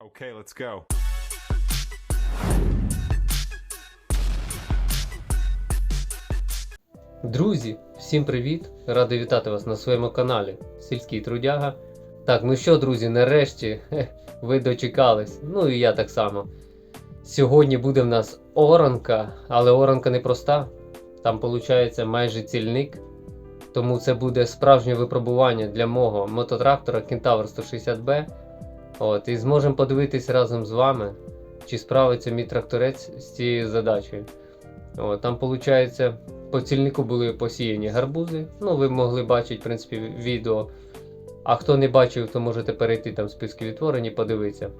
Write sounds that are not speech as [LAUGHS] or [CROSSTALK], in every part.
Okay, let's go. Друзі, всім привіт! Радий вітати вас на своєму каналі Сільський Трудяга. Так, ну що, друзі, нарешті [LAUGHS] ви дочекались. Ну і я так само. Сьогодні буде в нас оранка, але оранка не проста. Там виходить майже цільник. Тому це буде справжнє випробування для мого мототрактора Kentaur 160B. От, і зможемо подивитись разом з вами, чи справиться мій тракторець з цією задачею. От, там виходить по цільнику були посіяні гарбузи. Ну, ви могли бачити, в принципі, відео. А хто не бачив, то можете перейти там в списки відтворені, подивитися.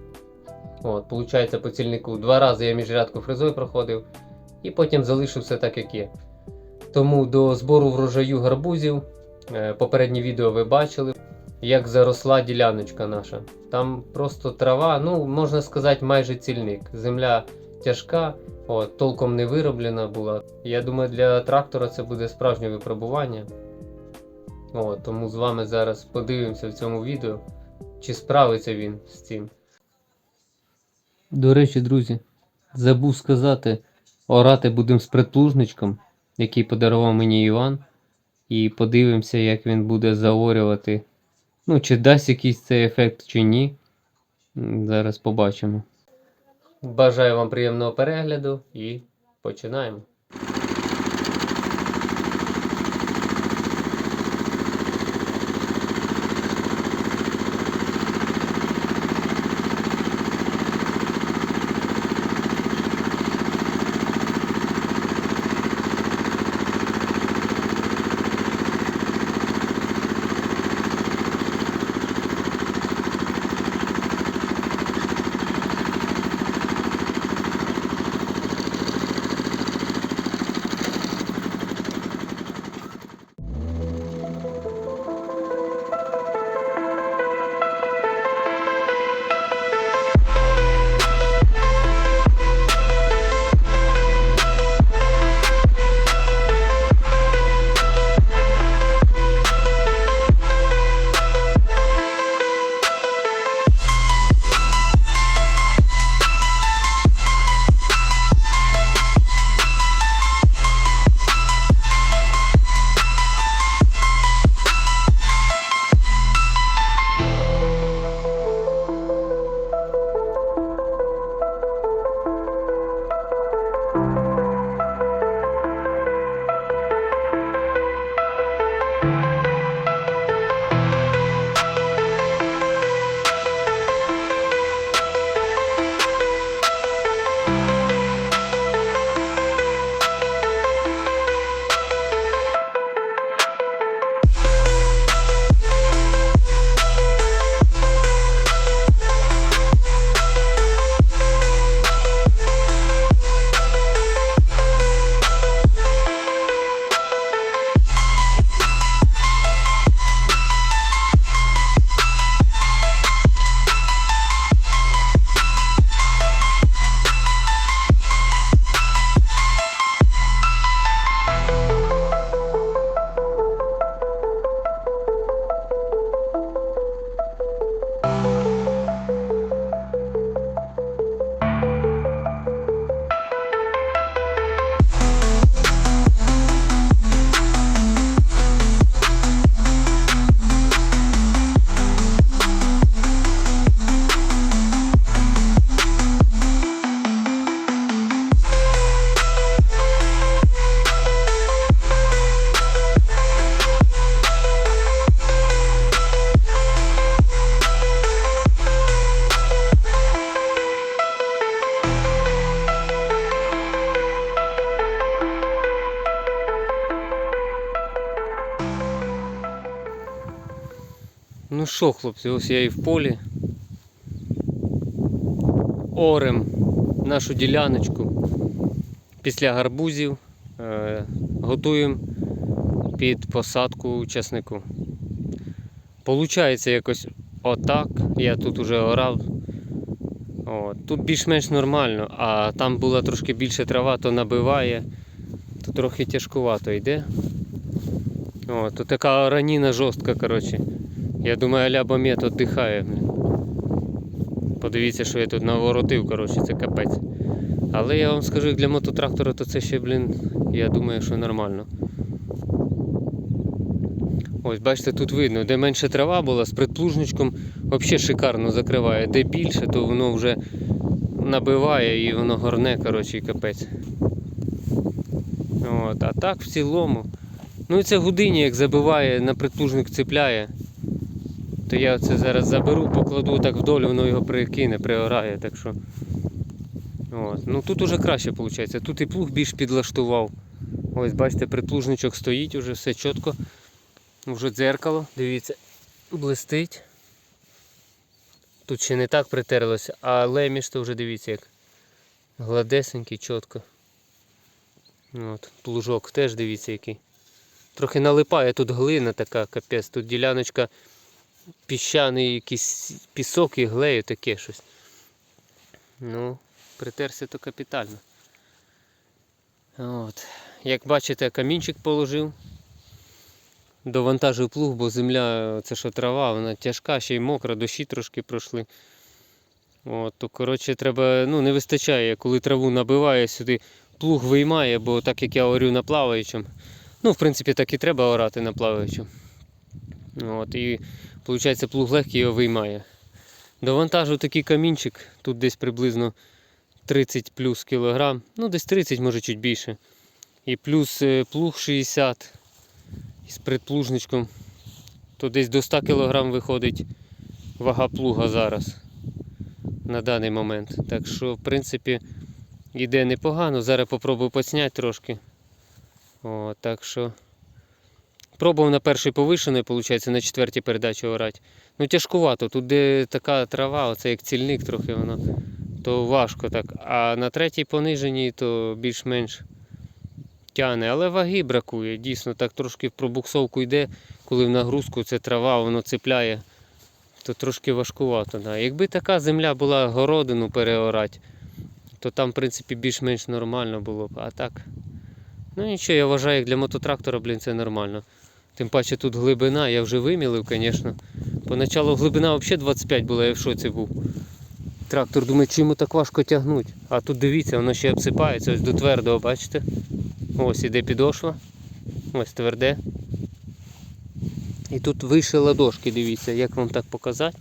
От, Получається, по цільнику два рази я міжрядку фрезою проходив, і потім залишив все так, як є. Тому до збору врожаю гарбузів, е, попереднє відео ви бачили, як заросла діляночка наша. Там просто трава, ну, можна сказати, майже цільник. Земля тяжка, От, толком не вироблена була. Я думаю, для трактора це буде справжнє випробування. От, тому з вами зараз подивимося в цьому відео, чи справиться він з цим. До речі, друзі, забув сказати, орати будемо з предплужничком, який подарував мені Іван. І подивимося, як він буде заорювати. Ну, чи дасть якийсь цей ефект, чи ні. Зараз побачимо. Бажаю вам приємного перегляду і починаємо. Що, хлопці, ось я і в полі. Орем нашу діляночку після гарбузів. Е, готуємо під посадку часнику. Получається якось отак. Я тут уже орав. От. Тут більш-менш нормально, а там була трошки більше трава, то набиває, то трохи тяжкувато йде. О, така ораніна жорстка, коротше. Я думаю, аля бомет віддихає. Подивіться, що я тут наворотив, коротше, це капець. Але я вам скажу, для мототрактора, то це ще, блін, я думаю, що нормально. Ось, бачите, тут видно, де менше трава була, з предплужничком взагалі шикарно закриває. Де більше, то воно вже набиває і воно горне, коротше, і капець. От, а так в цілому. Ну і це гудині, як забиває, на предплужник цепляє. То я це зараз заберу, покладу так вдоль, воно його прикине, приорає. Так що. От. Ну тут уже краще виходить. Тут і плуг більш підлаштував. Ось бачите, предплужничок стоїть, уже все чітко. Вже дзеркало, дивіться, блистить. Тут ще не так притерлося, але між то вже дивіться як гладесенький, чітко. От, плужок теж дивіться який. Трохи налипає, тут глина така, капець, тут діляночка піщаний якийсь пісок і глею таке щось. Ну, притерся то капітально. От. Як бачите, камінчик положив. Довантажив плуг, бо земля, це що трава, вона тяжка, ще й мокра, дощі трошки пройшли. От, то, коротше, треба, ну, не вистачає, коли траву набиває сюди, плуг виймає, бо так як я орю на плаваючому. Ну, в принципі, так і треба орати на плаваючому. От, і виходить, плуг легкий його виймає. Довантажив такий камінчик, тут десь приблизно 30 плюс кілограм, ну десь 30, може чуть більше. І плюс е, плуг 60 із предплужничком, то десь до 100 кг виходить вага плуга зараз на даний момент. Так що, в принципі, йде непогано. Зараз попробую поцняти трошки. О, так що пробував на першій повишеної, виходить, на четвертій передачі орати. Ну тяжкувато, тут де така трава, оце як цільник трохи воно, то важко так. А на третій пониженій то більш-менш тяне, але ваги бракує. Дійсно, так трошки в пробуксовку йде, коли в нагрузку це трава, воно цепляє, то трошки важкувато. Да. Якби така земля була городину переорати, то там, в принципі, більш-менш нормально було б. А так. Ну нічого, я вважаю, як для мототрактора, блін, це нормально. Тим паче тут глибина, я вже вимілив, звісно. Поначалу глибина взагалі 25 була, я в шоці був. Трактор думає, чому так важко тягнути. А тут дивіться, воно ще обсипається ось до твердого, бачите? Ось іде підошва. Ось тверде. І тут вище ладошки, дивіться, як вам так показати.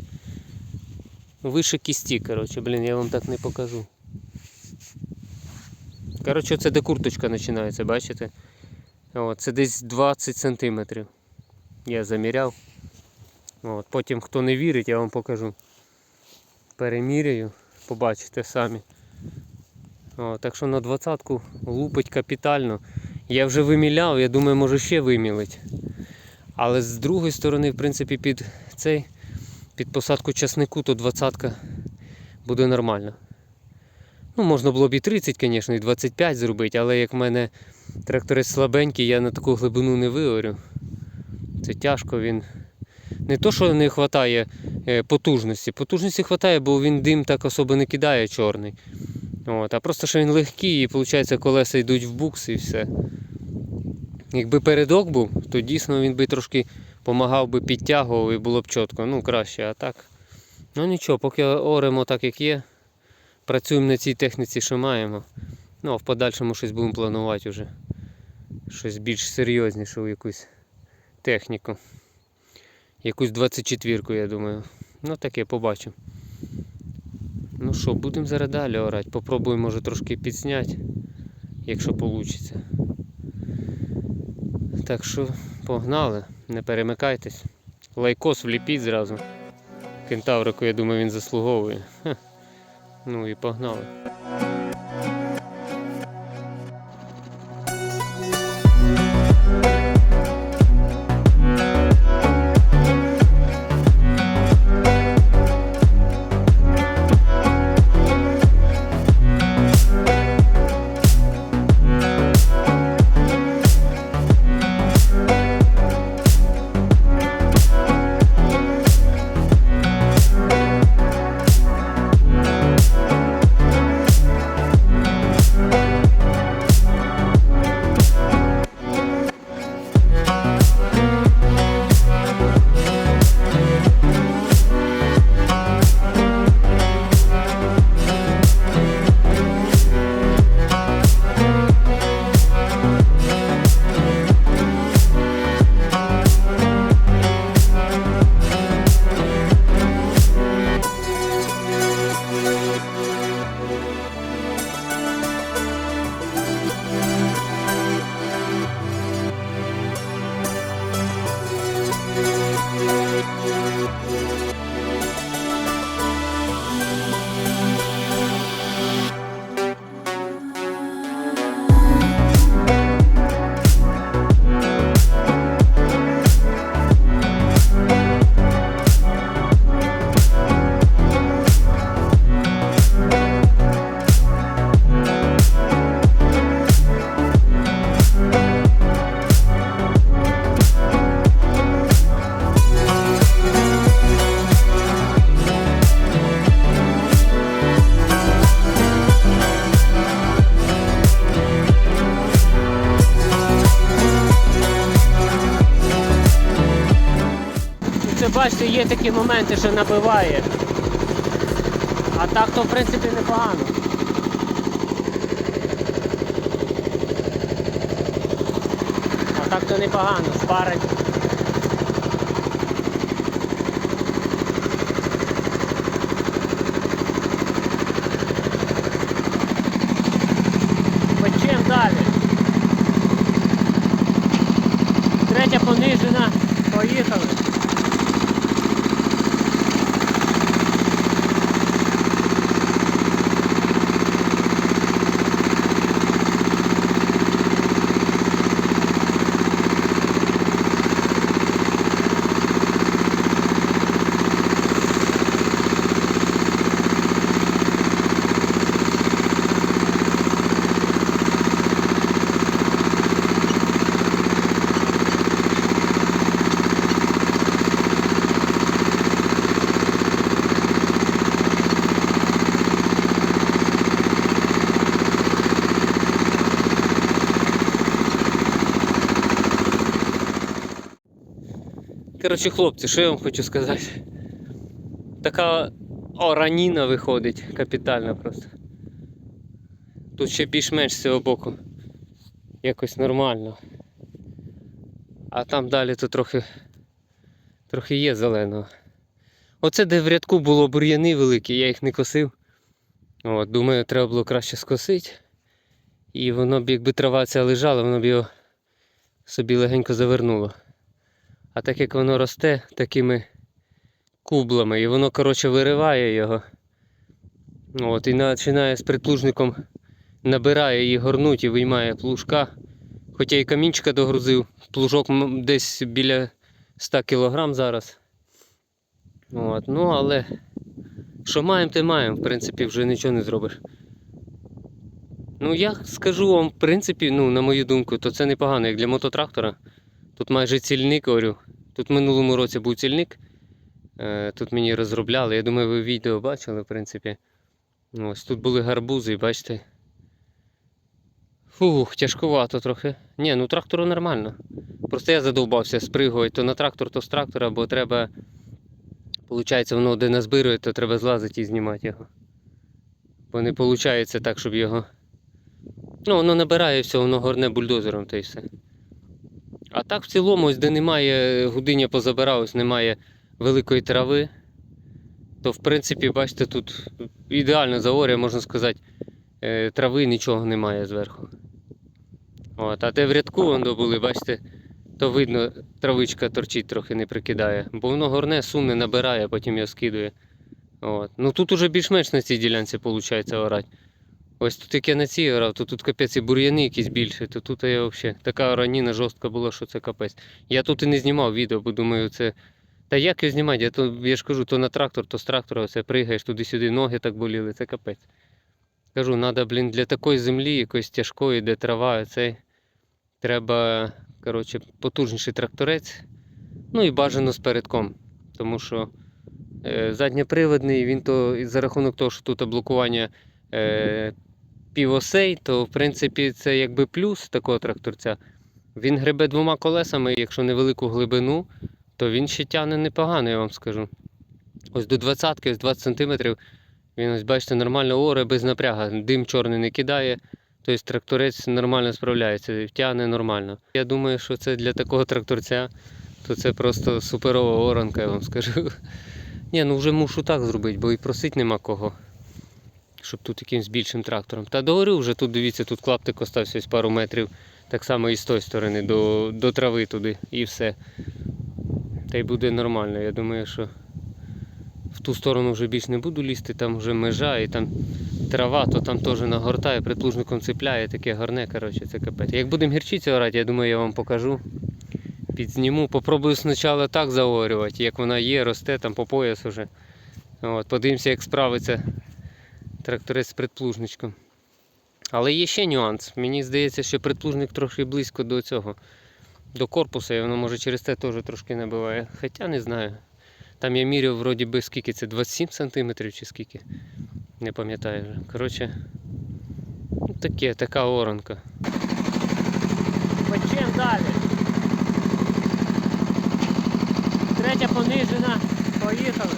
Вище кісті, коротше, блін, я вам так не покажу. Коротше, це де курточка починається, бачите? От, це десь 20 сантиметрів. Я заміряв. От, потім, хто не вірить, я вам покажу. Переміряю, побачите самі. О, так що на двадцятку лупить капітально. Я вже виміляв, я думаю, може ще вимілить. Але з другої сторони, в принципі, під цей, під посадку часнику, то двадцятка буде нормально. Ну, можна було б і 30, звісно, і 25 зробити, але як в мене тракторець слабенький, я на таку глибину не виорю. Це тяжко він. Не то, що не вистачає потужності. Потужності вистачає, бо він дим так особо не кидає чорний. От, А просто що він легкий і виходить колеса йдуть в букс і все. Якби передок був, то дійсно він би трошки допомагав би підтягував і було б чітко, ну краще, а так. Ну нічого, поки оремо так як є. Працюємо на цій техніці, що маємо. Ну а в подальшому щось будемо планувати вже. Щось більш серйозніше, якусь техніку. Якусь 24-ку, я думаю. Ну таке побачимо. Ну що, будемо зараз далі орати. Попробуємо може трошки підсняти, якщо вийде. Так що погнали, не перемикайтесь. Лайкос вліпіть зразу. Кентаврику, я думаю, він заслуговує. Ха. Ну і погнали. Бачите, є такі моменти, що набиває. А так то в принципі непогано. А так то непогано, спарить. Печем далі. Третя понижена. Поїхали. Коротше, хлопці, що я вам хочу сказати? Така ораніна виходить капітальна просто. Тут ще більш-менш з цього боку. Якось нормально. А там далі то трохи, трохи є зеленого. Оце де в рядку було бур'яни великі, я їх не косив. От, думаю, треба було краще скосити. І воно б, якби трава ця лежала, воно б його собі легенько завернуло. А так як воно росте такими кублами, і воно, коротше, вириває його. От, і починає з приплужником набирає її горнуть і виймає плужка. Хоча і камінчика догрузив, плужок десь біля 100 кг зараз. От, ну але що маємо, те маємо, в принципі, вже нічого не зробиш. Ну, я скажу вам, в принципі, ну, на мою думку, то це непогано, як для мототрактора. Тут майже цільник, говорю. Тут в минулому році був цільник. Е, Тут мені розробляли. Я думаю, ви відео бачили, в принципі. Ось тут були гарбузи, бачите. Фух, тяжкувато трохи. Ні, ну трактору нормально. Просто я задовбався спригувати то на трактор, то з трактора, бо треба. Получається, воно де назбирує, то треба злазити і знімати його. Бо не виходить так, щоб його. Ну, воно набирає все, воно горне бульдозером та й все. А так в цілому, ось де немає гудиня позабирав, ось немає великої трави, то в принципі, бачите, тут ідеально заоря, можна сказати, е, трави нічого немає зверху. От, а де в рядку воно були, бачите, то видно, травичка торчить трохи не прикидає. Бо воно горне, суне, набирає, потім його скидує. От. Ну тут уже більш-менш на цій ділянці виходить орати. Ось тут як я на цій орав, то тут капець і бур'яни якісь більші, то тут я взагалі така ораніна жорстка була, що це капець. Я тут і не знімав відео, бо думаю, це. Та як його знімати? Я, то, я ж кажу, то на трактор, то з трактора оце пригаєш туди-сюди, ноги так боліли, це капець. Кажу, треба, блін, для такої землі, якоїсь тяжкої, де трава, цей, треба, коротше, потужніший тракторець. Ну і бажано з передком. Тому що е, задньоприводний, він то за рахунок того, що тут блокування е, півосей, то в принципі це якби плюс такого тракторця. Він гребе двома колесами, якщо невелику глибину, то він ще тягне непогано, я вам скажу. Ось до 20 ось 20 см. Він ось, бачите, нормально оре без напряга. Дим чорний не кидає. Тобто тракторець нормально справляється, тягне нормально. Я думаю, що це для такого тракторця, то це просто суперова оранка, я вам скажу. [LAUGHS] Ні, ну вже мушу так зробити, бо і просить нема кого. Щоб тут якимсь більшим трактором. Та договорю вже тут, дивіться, тут клаптик остався ось пару метрів. Так само і з тої сторони, до, до трави туди і все. Та й буде нормально. Я думаю, що в ту сторону вже більш не буду лізти, там вже межа і там трава, то там теж нагортає, приплужником цепляє, таке гарне, коротше, це капець. Як будемо гірчицю орати, я думаю, я вам покажу. Підзніму. Попробую спочатку так заорювати, як вона є, росте там по пояс уже. От, подивимося, як справиться тракторець з предплужничком. Але є ще нюанс. Мені здається, що предплужник трохи близько до цього, до корпусу, і воно може через це теж трошки набиває. Хоча не знаю. Там я міряв вроді би скільки це 27 см чи скільки. Не пам'ятаю вже. Коротше, ну, таке, така оранка. Почем далі. Третя понижена. Поїхали.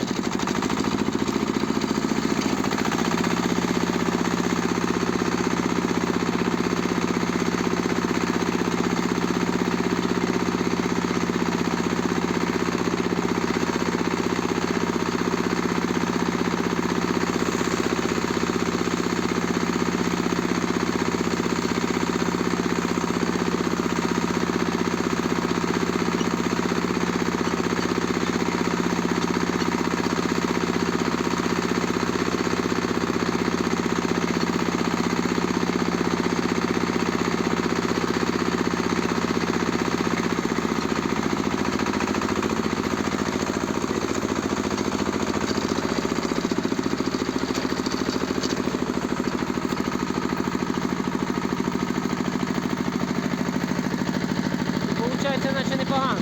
Получається, наче непогано.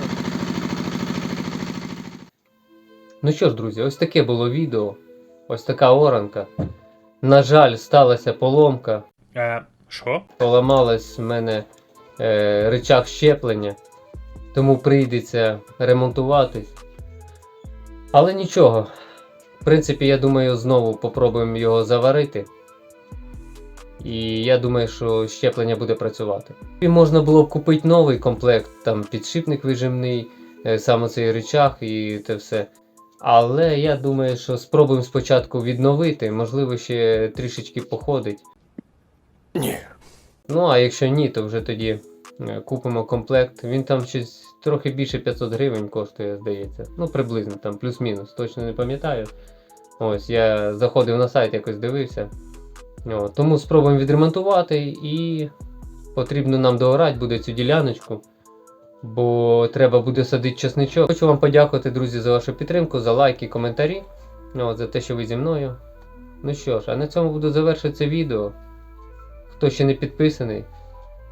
Ну що ж, друзі, ось таке було відео. Ось така оранка. На жаль, сталася поломка. Е, що? Поламалась в мене е, рычаг щеплення, тому прийдеться ремонтуватись. Але нічого. В принципі, я думаю, знову попробуємо його заварити. І я думаю, що щеплення буде працювати. І можна було б купити новий комплект, там підшипник вижимний, е, саме цей рычаг і те все. Але я думаю, що спробуємо спочатку відновити, можливо, ще трішечки походить. Ні. Ну, а якщо ні, то вже тоді е, купимо комплект. Він там щось трохи більше 500 гривень коштує, здається. Ну, приблизно там, плюс-мінус, точно не пам'ятаю. Ось, я заходив на сайт, якось дивився. О, тому спробуємо відремонтувати і потрібно нам доорати буде цю діляночку. Бо треба буде садити чесничок. Хочу вам подякувати, друзі, за вашу підтримку, за лайки, коментарі. От, за те, що ви зі мною. Ну що ж, а на цьому буду завершити це відео. Хто ще не підписаний,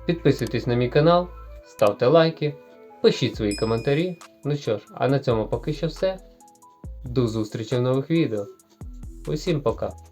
підписуйтесь на мій канал, ставте лайки, пишіть свої коментарі. Ну що ж, а на цьому поки що все. До зустрічі в нових відео. Усім пока!